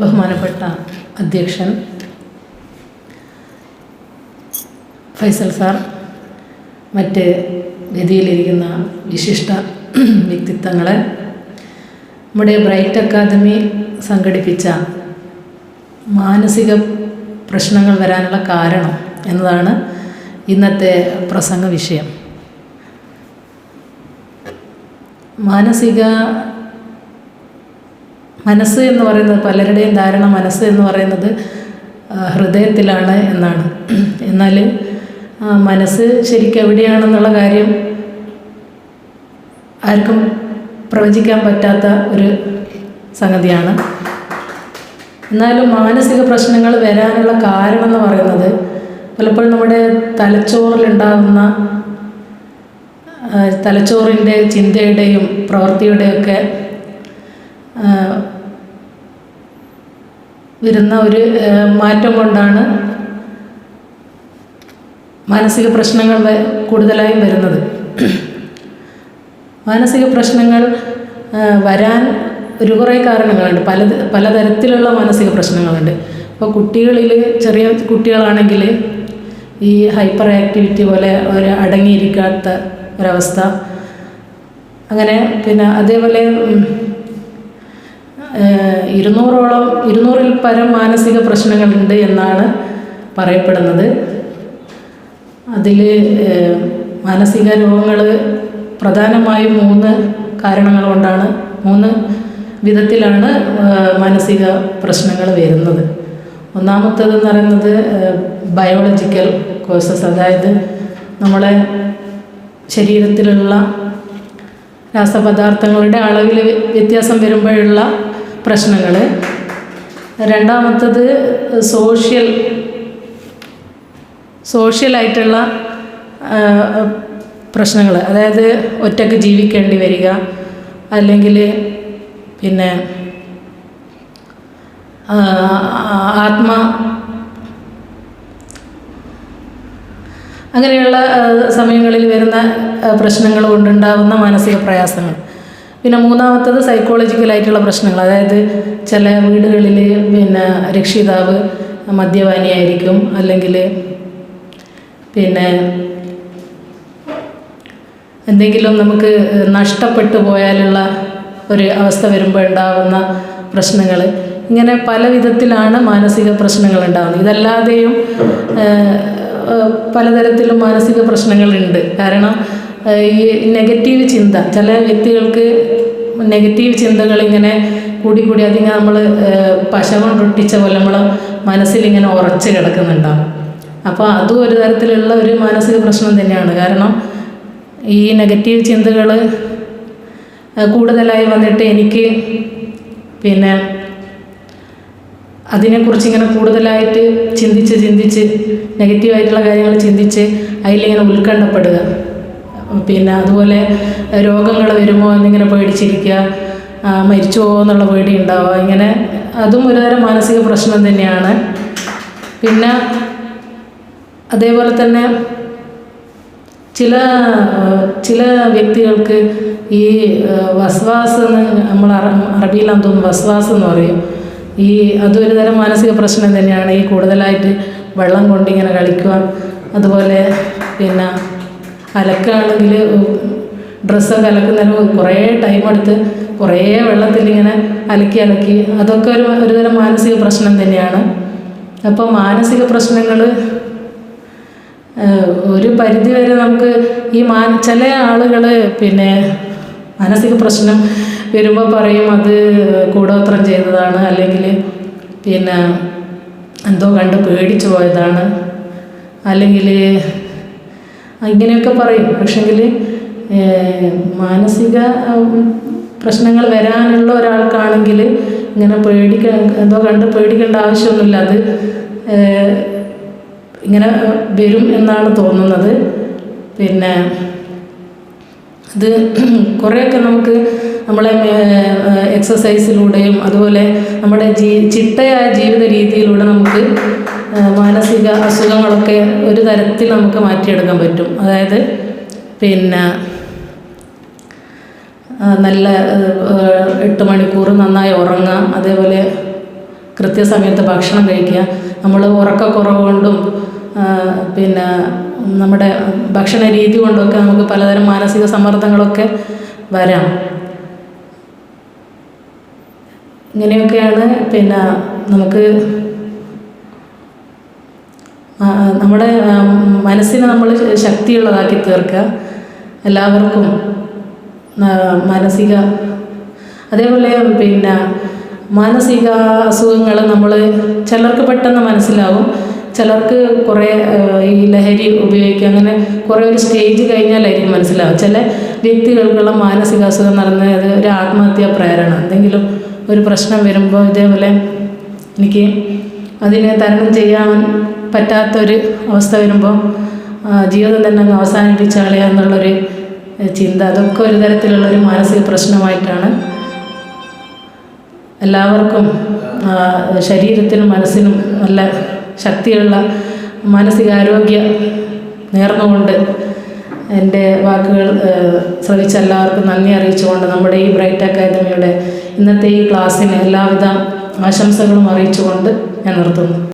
ബഹുമാനപ്പെട്ട അധ്യക്ഷൻ ഫൈസൽ സാർ മറ്റ് വേദിയിലിരിക്കുന്ന വിശിഷ്ട വ്യക്തിത്വങ്ങളെ നമ്മുടെ ബ്രൈറ്റ് അക്കാദമി സംഘടിപ്പിച്ച മാനസിക പ്രശ്നങ്ങൾ വരാനുള്ള കാരണം എന്നതാണ് ഇന്നത്തെ പ്രസംഗ വിഷയം. മാനസിക മനസ്സ് എന്ന് പറയുന്നത് പലരുടെയും ധാരണ മനസ്സ് എന്ന് പറയുന്നത് ഹൃദയത്തിലാണ് എന്നാണ്. എന്നാൽ മനസ്സ് ശരിക്കും എവിടെയാണെന്നുള്ള കാര്യം ആർക്കും പ്രവചിക്കാൻ പറ്റാത്ത ഒരു സംഗതിയാണ്. എന്നാലും മാനസിക പ്രശ്നങ്ങൾ വരാനുള്ള കാരണം എന്ന് പറയുന്നത് പലപ്പോഴും നമ്മുടെ തലച്ചോറിലുണ്ടാകുന്ന തലച്ചോറിന്റെ ചിന്തയുടെയും പ്രവൃത്തിയുടെയൊക്കെ വരുന്ന ഒരു മാറ്റം കൊണ്ടാണ് മാനസിക പ്രശ്നങ്ങൾ കൂടുതലായും വരുന്നത്. മാനസിക പ്രശ്നങ്ങൾ വരാൻ ഒരു കുറേ കാരണങ്ങളുണ്ട്. പല പലതരത്തിലുള്ള മാനസിക പ്രശ്നങ്ങളുണ്ട്. ഇപ്പോൾ കുട്ടികളിൽ ചെറിയ കുട്ടികളാണെങ്കിൽ ഈ ഹൈപ്പർ ആക്ടിവിറ്റി പോലെ ഒരു അടങ്ങിയിരിക്കാത്ത ഒരവസ്ഥ. അങ്ങനെ പിന്നെ അതേപോലെ ഇരുന്നൂറോളം ഇരുന്നൂറിൽ പരം മാനസിക പ്രശ്നങ്ങളുണ്ട് എന്നാണ് പറയപ്പെടുന്നത്. അതിൽ മാനസിക രോഗങ്ങൾ പ്രധാനമായും മൂന്ന് കാരണങ്ങൾ കൊണ്ടാണ് മൂന്ന് വിധത്തിലാണ് മാനസിക പ്രശ്നങ്ങൾ വരുന്നത്. ഒന്നാമത്തേതെന്ന് പറയുന്നത് ബയോളജിക്കൽ കോഴ്സസ് അതായത് നമ്മളെ ശരീരത്തിലുള്ള രാസപദാർത്ഥങ്ങളുടെ അളവിൽ വ്യത്യാസം വരുമ്പോഴുള്ള പ്രശ്നങ്ങൾ രണ്ടാമത്തത് സോഷ്യൽ സോഷ്യലായിട്ടുള്ള പ്രശ്നങ്ങൾ അതായത് ഒറ്റയ്ക്ക് ജീവിക്കേണ്ടി വരിക അല്ലെങ്കിൽ പിന്നെ ആത്മ അങ്ങനെയുള്ള സമയങ്ങളിൽ വരുന്ന പ്രശ്നങ്ങൾ കൊണ്ടുണ്ടാകുന്ന മാനസിക പ്രയാസങ്ങൾ. പിന്നെ മൂന്നാമത്തത് സൈക്കോളജിക്കലായിട്ടുള്ള പ്രശ്നങ്ങൾ. അതായത് ചില വീടുകളിൽ പിന്നെ രക്ഷിതാവ് മദ്യപാനിയായിരിക്കും. അല്ലെങ്കിൽ പിന്നെ എന്തെങ്കിലും നമുക്ക് നഷ്ടപ്പെട്ടു പോയാലുള്ള ഒരു അവസ്ഥ വരുമ്പോൾ ഉണ്ടാകുന്ന പ്രശ്നങ്ങൾ ഇങ്ങനെ പല വിധത്തിലാണ് മാനസിക പ്രശ്നങ്ങൾ ഉണ്ടാകുന്നത് ഇതല്ലാതെയും പലതരത്തിലും മാനസിക പ്രശ്നങ്ങളുണ്ട് കാരണം ഈ നെഗറ്റീവ് ചിന്ത. ചില വ്യക്തികൾക്ക് നെഗറ്റീവ് ചിന്തകൾ ഇങ്ങനെ കൂടി കൂടി അതിങ്ങനെ നമ്മൾ പശ കൊണ്ടൊട്ടിച്ച പോലെ നമ്മൾ മനസ്സിലിങ്ങനെ ഉറച്ചു കിടക്കുന്നുണ്ടാവും. അപ്പോൾ അതും ഒരു തരത്തിലുള്ള ഒരു മാനസിക പ്രശ്നം തന്നെയാണ്. കാരണം ഈ നെഗറ്റീവ് ചിന്തകൾ കൂടുതലായി വന്നിട്ട് എനിക്ക് പിന്നെ അതിനെക്കുറിച്ച് ഇങ്ങനെ കൂടുതലായിട്ട് ചിന്തിച്ച് ചിന്തിച്ച് നെഗറ്റീവായിട്ടുള്ള കാര്യങ്ങൾ ചിന്തിച്ച് അതിലിങ്ങനെ ഉത്കണ്ഠപ്പെടുക. പിന്നെ അതുപോലെ രോഗങ്ങൾ വരുമോ എന്നിങ്ങനെ പേടിച്ചിരിക്കുക മരിച്ചു പോകുമോ എന്നുള്ള പേടി ഉണ്ടാവുക. ഇങ്ങനെ അതും ഒരുതരം മാനസിക പ്രശ്നം തന്നെയാണ്. പിന്നെ അതേപോലെ തന്നെ ചില ചില വ്യക്തികൾക്ക് ഈ വസ്വാസ് എന്ന് നമ്മൾ അറ- അറബിയിലാന്ന് തോന്നുന്നു വസ്വാസ് എന്ന് പറയും. ഈ അതൊരു തരം മാനസിക പ്രശ്നം തന്നെയാണ്. ഈ കൂടുതലായിട്ട് വെള്ളം കൊണ്ടിങ്ങനെ കളിക്കുക അതുപോലെ പിന്നെ അലക്കാണെങ്കിൽ ഡ്രസ്സൊക്കെ അലക്കുന്നതിന് കുറേ ടൈം എടുത്ത് കുറേ വെള്ളത്തിലിങ്ങനെ അലക്കി അലക്കി അതൊക്കെ ഒരു ഒരുതരം മാനസിക പ്രശ്നം തന്നെയാണ്. അപ്പോൾ മാനസിക പ്രശ്നങ്ങൾ ഒരു പരിധി വരെ നമുക്ക് ഈ മാ ചില ആളുകൾ പിന്നെ മാനസിക പ്രശ്നം വരുമ്പോൾ പറയും അത് കൂടോത്രം ചെയ്തതാണ് അല്ലെങ്കിൽ പിന്നെ എന്തോ കണ്ട് പേടിച്ചു പോയതാണ്. അല്ലെങ്കിൽ ഇങ്ങനെയൊക്കെ പറയും. പക്ഷെങ്കിൽ മാനസിക പ്രശ്നങ്ങൾ വരാനുള്ള ഒരാൾക്കാണെങ്കിൽ ഇങ്ങനെ പേടിക്ക എന്തോ കണ്ട് പേടിക്കേണ്ട ആവശ്യമൊന്നുമില്ല. അത് ഇങ്ങനെ വരും എന്നാണ് തോന്നുന്നത്. പിന്നെ ഇത് കുറേയൊക്കെ നമുക്ക് നമ്മളെ എക്സസൈസിലൂടെയും അതുപോലെ നമ്മുടെ ജീ ചിട്ടയായ ജീവിത രീതിയിലൂടെ നമുക്ക് മാനസിക അസുഖങ്ങളൊക്കെ ഒരു തരത്തിൽ നമുക്ക് മാറ്റിയെടുക്കാൻ പറ്റും. അതായത് പിന്നെ നല്ല എട്ട് മണിക്കൂർ നന്നായി ഉറങ്ങുക അതേപോലെ കൃത്യസമയത്ത് ഭക്ഷണം കഴിക്കുക. നമ്മൾ ഉറക്കക്കുറവ് കൊണ്ടും പിന്നെ നമ്മുടെ ഭക്ഷണ രീതി കൊണ്ടൊക്കെ നമുക്ക് പലതരം മാനസിക സമ്മർദ്ദങ്ങളൊക്കെ വരാം. ഇങ്ങനെയൊക്കെയാണ് പിന്നെ നമുക്ക് നമ്മുടെ മനസ്സിനെ നമ്മൾ ശക്തിയുള്ളതാക്കി തീർക്കുക. എല്ലാവർക്കും മാനസിക അതേപോലെ പിന്നെ മാനസിക അസുഖങ്ങൾ നമ്മൾ ചിലർക്ക് പെട്ടെന്ന് മനസ്സിലാവും. ചിലർക്ക് കുറേ ഈ ലഹരി ഉപയോഗിക്കുക അങ്ങനെ കുറേ ഒരു സ്റ്റേജ് കഴിഞ്ഞാലായിരിക്കും മനസ്സിലാവും ചില വ്യക്തികൾക്കുള്ള അസുഖം നടന്നത് ഒരു ആത്മഹത്യാ പ്രേരണ. എന്തെങ്കിലും ഒരു പ്രശ്നം വരുമ്പോൾ ഇതേപോലെ എനിക്ക് അതിനെ തരണം ചെയ്യാൻ പറ്റാത്തൊരു അവസ്ഥ വരുമ്പോൾ ജീവിതം തന്നെ അങ്ങ് അവസാനിപ്പിച്ച് കളയുക എന്നുള്ളൊരു ചിന്ത. അതൊക്കെ ഒരു തരത്തിലുള്ളൊരു മാനസിക പ്രശ്നമായിട്ടാണ് എല്ലാവർക്കും ശരീരത്തിനും മനസ്സിനും നല്ല ശക്തിയുള്ള മാനസികാരോഗ്യ നേർന്നുകൊണ്ട് എന്റെ വാക്കുകൾ ശ്രവിച്ച എല്ലാവർക്കും നന്ദി അറിയിച്ചുകൊണ്ട് നമ്മുടെ ഈ ബ്രൈറ്റ് അക്കാദമിയുടെ ഇന്നത്തെ ഈ ക്ലാസ്സിന് എല്ലാവിധ ആശംസകളും അറിയിച്ചുകൊണ്ട് ഞാൻ നിർത്തുന്നു.